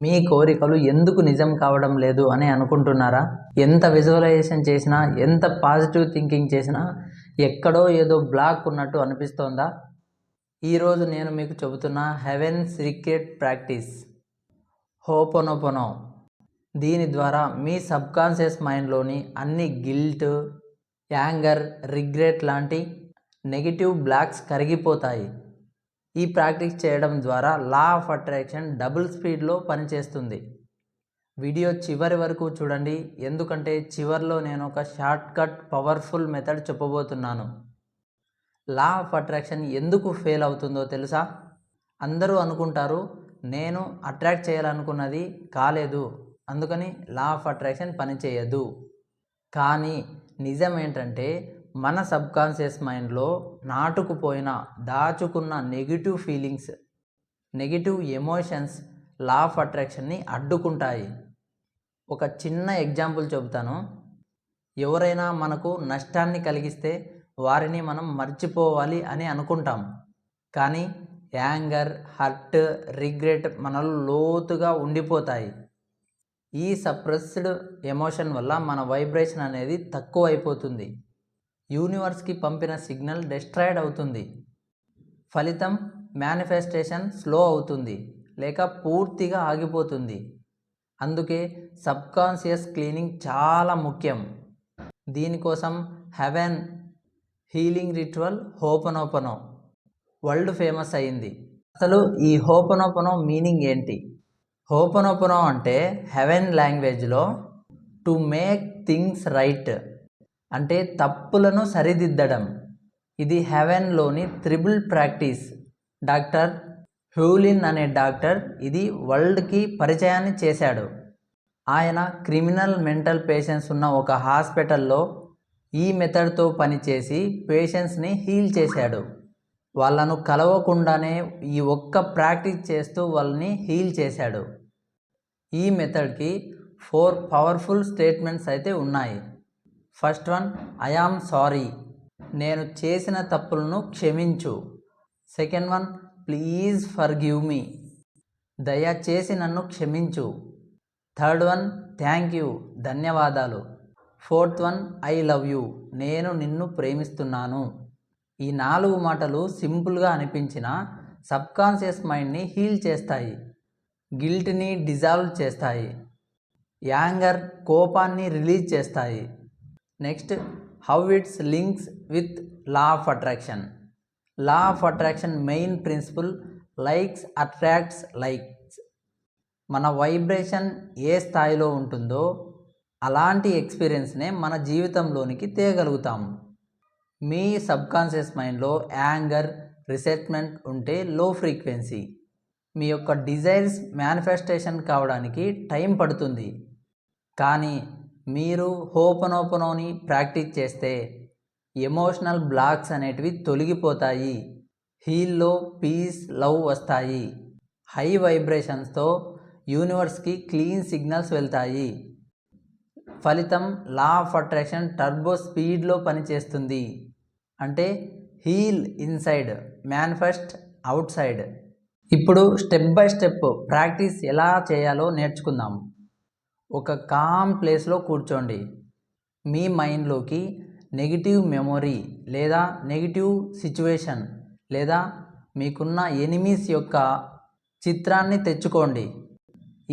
మీ కోరికలు ఎందుకు నిజం కావడం లేదు అని అనుకుంటున్నారా? ఎంత విజువలైజేషన్ చేసినా ఎంత పాజిటివ్ థింకింగ్ చేసినా ఎక్కడో ఏదో బ్లాక్ ఉన్నట్టు అనిపిస్తోందా? ఈరోజు నేను మీకు చెబుతున్న హెవెన్ సీక్రెట్ ప్రాక్టీస్ హోపొనొపొనో దీని ద్వారా మీ సబ్కాన్షియస్ మైండ్లోని అన్ని గిల్ట్ యాంగర్ రిగ్రెట్ లాంటి నెగిటివ్ బ్లాక్స్ కరిగిపోతాయి. ఈ ప్రాక్టీస్ చేయడం ద్వారా లా ఆఫ్ అట్రాక్షన్ డబుల్ స్పీడ్లో పనిచేస్తుంది. వీడియో చివరి వరకు చూడండి. ఎందుకంటే చివరిలో నేను ఒక షార్ట్ కట్ పవర్ఫుల్ మెథడ్ చెప్పబోతున్నాను. లా ఆఫ్ అట్రాక్షన్ ఎందుకు ఫెయిల్ అవుతుందో తెలుసా? అందరూ అనుకుంటారు నేను అట్రాక్ట్ చేయాలనుకున్నది కాలేదు. అందుకని లా ఆఫ్ అట్రాక్షన్ పనిచేయదు. కానీ నిజం ఏంటంటే మన సబ్కాన్షియస్ మైండ్లో నాటుకుపోయిన దాచుకున్న negative feelings negative emotions law of అట్రాక్షన్ని అడ్డుకుంటాయి. ఒక చిన్న ఎగ్జాంపుల్ చెబుతాను. ఎవరైనా మనకు నష్టాన్ని కలిగిస్తే వారిని మనం మర్చిపోవాలి అని అనుకుంటాం. కానీ యాంగర్ హర్ట్ రిగ్రెట్ మనలో లోతుగా ఉండిపోతాయి. ఈ సప్రెస్డ్ ఎమోషన్ వల్ల మన వైబ్రేషన్ అనేది తక్కువ అయిపోతుంది యూనివర్స్కి పంపిన సిగ్నల్ డిస్ట్రాయిడ్ అవుతుంది. ఫలితం మేనిఫెస్టేషన్ స్లో అవుతుంది లేక పూర్తిగా ఆగిపోతుంది. అందుకే సబ్కాన్షియస్ క్లీనింగ్ చాలా ముఖ్యం. దీనికోసం Hawaiian healing ritual Hooponopono world famous అయింది. అసలు ఈ హోపనోపనో మీనింగ్ ఏంటి? హోపనోపనో అంటే హెవెన్ లాంగ్వేజ్లో టు మేక్ థింగ్స్ రైట్. అంటే తప్పులను సరిదిద్దడం. ఇది హెవెన్లోని tribal practice. Doctor Hew Len అనే డాక్టర్ ఇది వరల్డ్కి పరిచయాన్ని చేశాడు. ఆయన క్రిమినల్ మెంటల్ పేషెంట్స్ ఉన్న ఒక హాస్పిటల్లో ఈ మెథడ్తో పనిచేసి పేషెంట్స్ని హీల్ చేశాడు. వాళ్ళను కలవకుండానే ఈ ఒక్క ప్రాక్టీస్ చేస్తూ వాళ్ళని హీల్ చేశాడు. ఈ మెథడ్కి ఫోర్ పవర్ఫుల్ స్టేట్మెంట్స్ అయితే ఉన్నాయి. First one I sorry. నేను చేసిన తప్పులను క్షమించు. Second one please forgive me. దయచేసి నన్ను క్షమించు. Third one thank you. ధన్యవాదాలు. Fourth one I love you. నేను నిన్ను ప్రేమిస్తున్నాను. ఈ నాలుగు మాటలు సింపుల్గా అనిపించిన సబ్కాన్షియస్ మైండ్ని హీల్ చేస్తాయి గిల్ట్ని డిజాల్వ్ చేస్తాయి యాంగర్ కోపాన్ని రిలీజ్ చేస్తాయి. Next how it's links with law of attraction law of attraction main principle likes attracts likes మన వైబ్రేషన్ ఏ స్థాయిలో ఉంటుందో అలాంటి ఎక్స్పీరియన్స్నే మన జీవితంలోనికి తేయగలుగుతాం మీ సబ్కాన్షియస్ మైండ్లో యాంగర్ రిసెట్మెంట్ ఉంటే లో ఫ్రీక్వెన్సీ మీ యొక్క డిజైర్స్ మేనిఫెస్టేషన్ కావడానికి టైం పడుతుంది. కానీ మీరు హోపనోపనోని ప్రాక్టీస్ చేస్తే ఎమోషనల్ బ్లాక్స్ అనేటివి తొలగిపోతాయి. హీల్లో పీస్ లవ్ వస్తాయి. హై వైబ్రేషన్స్తో యూనివర్స్కి క్లీన్ సిగ్నల్స్ వెళ్తాయి. ఫలితం లా ఆఫ్ అట్రాక్షన్ టర్బో స్పీడ్లో పనిచేస్తుంది. అంటే heal inside manifest outside ఇప్పుడు స్టెప్ బై స్టెప్ ప్రాక్టీస్ ఎలా చేయాలో నేర్చుకుందాం. ఒక కామ్ ప్లేస్లో కూర్చోండి. మీ మైండ్లోకి నెగిటివ్ మెమొరీ లేదా నెగిటివ్ సిచ్యువేషన్ లేదా మీకున్న ఎనిమీస్ యొక్క చిత్రాన్ని తెచ్చుకోండి.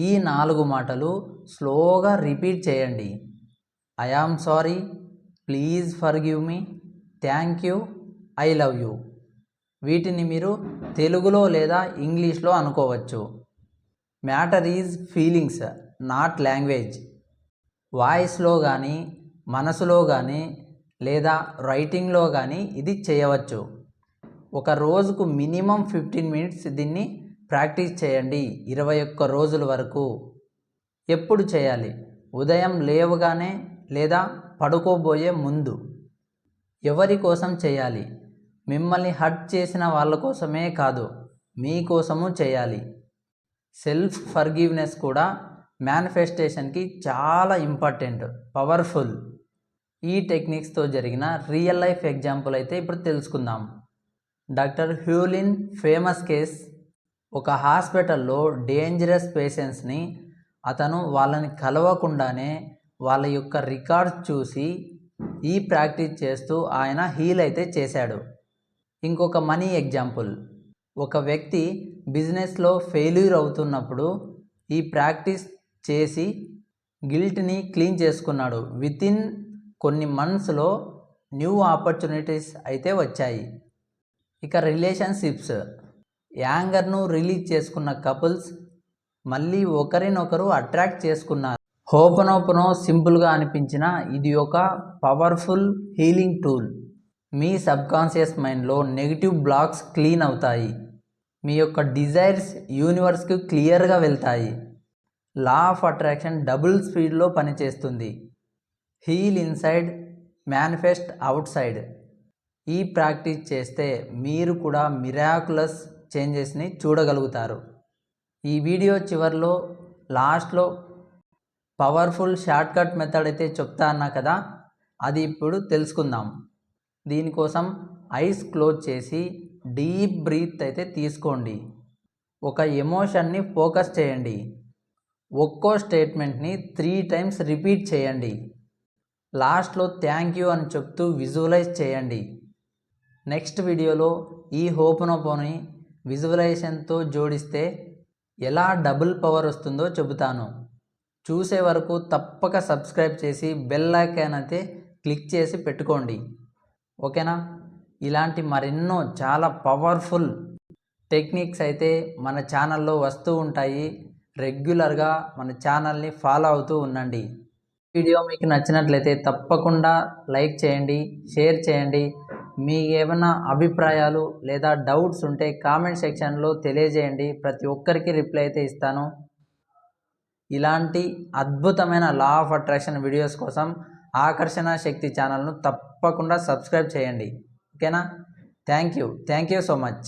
ఈ నాలుగు మాటలు స్లోగా రిపీట్ చేయండి. I am sorry please forgive me thank you I love you వీటిని మీరు తెలుగులో లేదా ఇంగ్లీష్లో అనుకోవచ్చు. Matter is feelings not language. వాయిస్లో కానీ మనసులో కానీ లేదా రైటింగ్లో కానీ ఇది చేయవచ్చు. ఒక రోజుకు మినిమం ఫిఫ్టీన్ మినిట్స్ దీన్ని ప్రాక్టీస్ చేయండి. ఇరవై ఒక్క రోజుల వరకు. ఎప్పుడు చేయాలి? ఉదయం లేవగానే లేదా పడుకోబోయే ముందు. ఎవరి కోసం చేయాలి? మిమ్మల్ని హర్ట్ చేసిన వాళ్ళ కోసమే కాదు మీకోసము చేయాలి. సెల్ఫ్ ఫర్గివ్నెస్ కూడా మేనిఫెస్టేషన్కి చాలా ఇంపార్టెంట్ పవర్ఫుల్ ఈ టెక్నిక్స్తో జరిగిన రియల్ లైఫ్ ఎగ్జాంపుల్ అయితే ఇప్పుడు తెలుసుకుందాం. డాక్టర్ హ్యూలిన్ ఫేమస్ కేస్ ఒక హాస్పిటల్లో డేంజరస్ పేషెంట్స్ని అతను వాళ్ళని కలవకుండానే వాళ్ళ యొక్క రికార్డ్స్ చూసి ఈ ప్రాక్టీస్ చేస్తూ ఆయన హీల్ అయితే చేశాడు. ఇంకొక మనీ ఎగ్జాంపుల్ ఒక వ్యక్తి బిజినెస్లో ఫెయిల్యూర్ అవుతున్నప్పుడు ఈ ప్రాక్టీస్ చేసి గిల్ట్ని క్లీన్ చేసుకున్నాడు. వితిన్ కొన్ని మంత్స్లో న్యూ ఆపర్చునిటీస్ అయితే వచ్చాయి. ఇక రిలేషన్షిప్స్. యాంగర్ను రిలీజ్ చేసుకున్న కపుల్స్ మళ్ళీ ఒకరినొకరు అట్రాక్ట్ చేసుకున్నారు. హోపనోపనో సింపుల్గా అనిపించిన ఇది ఒక పవర్ఫుల్ హీలింగ్ టూల్. మీ సబ్కాన్షియస్ మైండ్లో నెగిటివ్ బ్లాక్స్ క్లీన్ అవుతాయి. మీ యొక్క డిజైర్స్ యూనివర్స్కి క్లియర్గా వెళ్తాయి. లా ఆఫ్ అట్రాక్షన్ డబుల్ స్పీడ్లో పనిచేస్తుంది. Heal inside manifest outside. ఈ ప్రాక్టీస్ చేస్తే మీరు కూడా మిరాకులస్ చేంజెస్ని చూడగలుగుతారు. ఈ వీడియో చివరిలో లాస్ట్లో పవర్ఫుల్ షార్ట్కట్ మెథడ్ అయితే చెప్తా అన్నా కదా అది ఇప్పుడు తెలుసుకుందాం. దీనికోసం ఐస్ క్లోజ్ చేసి డీప్ బ్రీత్ అయితే తీసుకోండి. ఒక ఎమోషన్ని ఫోకస్ చేయండి. ఒక్కో స్టేట్మెంట్ని త్రీ టైమ్స్ రిపీట్ చేయండి. లాస్ట్లో థ్యాంక్ యూ అని చెప్తూ విజువలైజ్ చేయండి. నెక్స్ట్ వీడియోలో ఈ హోపనోపోని విజువలైజేషన్తో జోడిస్తే ఎలా డబుల్ పవర్ వస్తుందో చెబుతాను. చూసే వరకు తప్పక సబ్స్క్రైబ్ చేసి బెల్ ఐకాన్ అయితే క్లిక్ చేసి పెట్టుకోండి. ఓకేనా? ఇలాంటి మరెన్నో చాలా పవర్ఫుల్ టెక్నిక్స్ అయితే మన ఛానల్లో వస్తూ ఉంటాయి. రెగ్యులర్గా మన ఛానల్ని ఫాలో అవుతూ ఉండండి. వీడియో మీకు నచ్చినట్లయితే తప్పకుండా లైక్ చేయండి షేర్ చేయండి. మీ ఏమైనా అభిప్రాయాలు లేదా డౌట్స్ ఉంటే కామెంట్ సెక్షన్లో తెలియజేయండి. ప్రతి ఒక్కరికి రిప్లై అయితే ఇస్తాను. ఇలాంటి అద్భుతమైన లా ఆఫ్ అట్రాక్షన్ వీడియోస్ కోసం ఆకర్షణ శక్తి ఛానల్ను తప్పకుండా సబ్స్క్రైబ్ చేయండి. ఓకేనా? Thank you thank you so much.